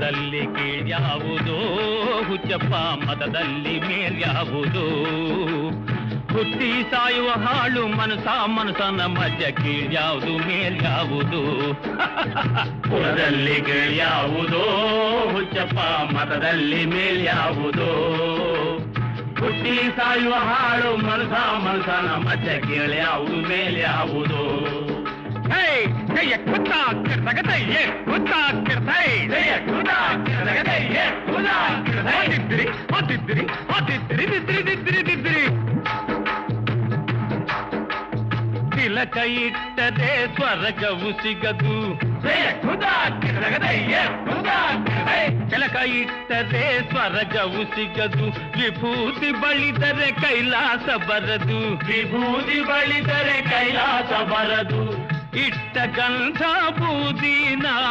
ಮತದಲ್ಲಿ ಕೀಳ್ಯಾವುದೋ ಹುಚ್ಚಪ್ಪ ಮತದಲ್ಲಿ ಮೇಲ್ಯಾವುದೋ ಹುಟ್ಟಿ ಸಾಯುವ ಹಾಳು ಮನಸ ಮನಸನ ಮಧ್ಯ ಕೀಳ್ಯಾವುದು ಮೇಲ್ಯಾವುದು ಕುಲದಲ್ಲಿ ಕೀಳ್ಯಾವುದೋ ಹುಚ್ಚಪ್ಪ ಮತದಲ್ಲಿ ಮೇಲ್ಯಾವುದೋ ಹುಟ್ಟಿ ಸಾಯುವ ಹಾಳು ಮನಸ ಮನಸನ ಮಧ್ಯ ಕೀಳ್ಯಾವುದು ಮೇಲ್ಯಾವುದು ಹೇ ಕೈಯ ಕುತ್ತ ಕಿರ್ತಗದಯ್ಯೆ ಕುತ್ತ ಕಿರ್ತೈ ಜಯ ಕಿರ್ತೈ. ದಿದ್ದಿರಿ ದಿದ್ದಿರಿ ದಿದ್ದಿರಿ ದಿದ್ದಿರಿ ದಿದ್ದಿರಿ ದಿದ್ದಿರಿ ತಿಲಕ ಇಟ್ಟರೆ ಸ್ವರ್ಗವು ಸಿಗದು ಜಯ ಕುತ ಕಿರ್ತಗದಯ್ಯೆ, ಕುತ ಕಿರ್ತೈ. ತಿಲಕ ಇಟ್ಟರೆ ಸ್ವರ್ಗವು ಸಿಗದು ವಿಭೂತಿ ಬಳಿದರೆ ಕೈಲಾಸ ಬರದು ವಿಭೂತಿ ಬಳಿದರೆ ಕೈಲಾಸ ಬರದು ಇಟ್ಟ ಗಂಧ ಬೂದಿ ನಾಮ